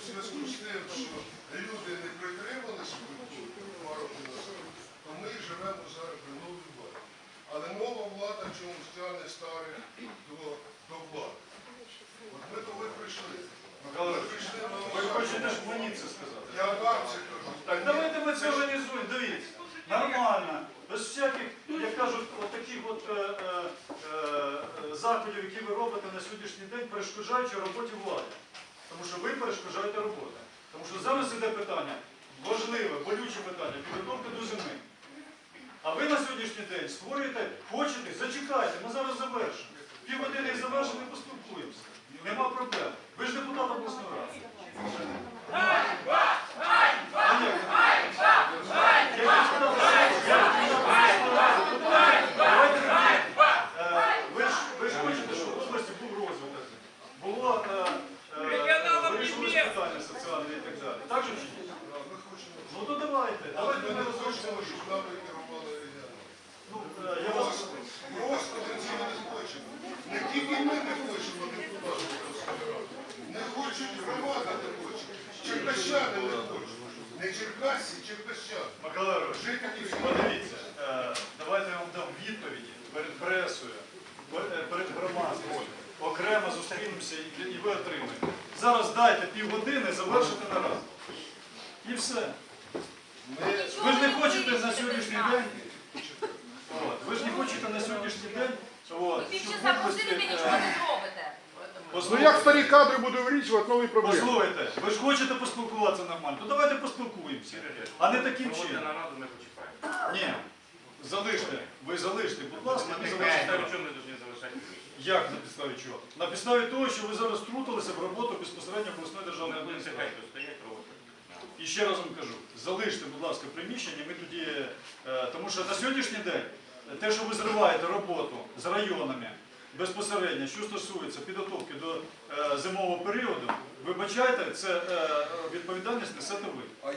В зв'язку з тим, що люди не притримали свою року то ми живемо зараз при новій владі. Але нова влада чомусь тягне старих до, до влади. От ми то ви прийшли. Ми Ви хочете ж мені це сказати? Я вам це кажу. Так давайте ми це організуємо, дивіться. Нормально, без всяких, ну, як кажуть, от таких от е, е, е, заходів, які ви робите на сьогоднішній день, перешкоджаючи роботі влади. Тому що ви перешкоджаєте роботу. Тому що зараз іде питання, важливе, болюче питання, підготовка до зими. А ви на сьогоднішній день створюєте, хочете, зачекайте, ми зараз завершимо. Півгодини і завершимо і поспілкуємося. Нема проблем. Ви ж депутат обласної ради. А ні, я депутат Давайте е, ви ж ви ж хочете, щоб в області був розвиток. Було е, е, вирішилось питання соціальне і так далі. Так же чи ні? Ми хочемо, Ну то давайте. Ми розробимо. щоб нами керували. Ну, е, я Просто, ми цього не хочемо. Не тільки ми не хочемо депутати. Не хочуть громада не хоче. Черкащани не хочуть. Не черкасці, черкащани. Микола Ігорович, Жителі. Подивіться, е, давайте я вам дам відповіді перед пресою, е, перед громадою. Окремо зустрінемося і ви отримаєте. Зараз дайте півгодини завершити наразі. І все. Ви ж не хочете на сьогоднішній день. От, ви ж не хочете на сьогоднішній день. Ви випустити, запросили, ви нічого не зробите. Ну як старі кадри будуть вирішувати нові проблеми? Послухайте, ви ж хочете поспілкуватися нормально, то давайте поспілкуємося. А не таким чином. нараду ми почекаємо. Ні. Залиште, ви залиште, будь ласка, На залиште. підставі чого ми повинні залишати? Як на підставі чого? На підставі того, що ви зараз втрутилися в роботу безпосередньо обласної державної будемо адміністрації. чекати, тут стоять роботи. І ще разом кажу, залиште, будь ласка, приміщення, ми тоді, е, тому що на сьогоднішній день те, що ви зриваєте роботу з районами безпосередньо, що стосується підготовки до е, зимового періоду, вибачайте, це е, відповідальність несете ви.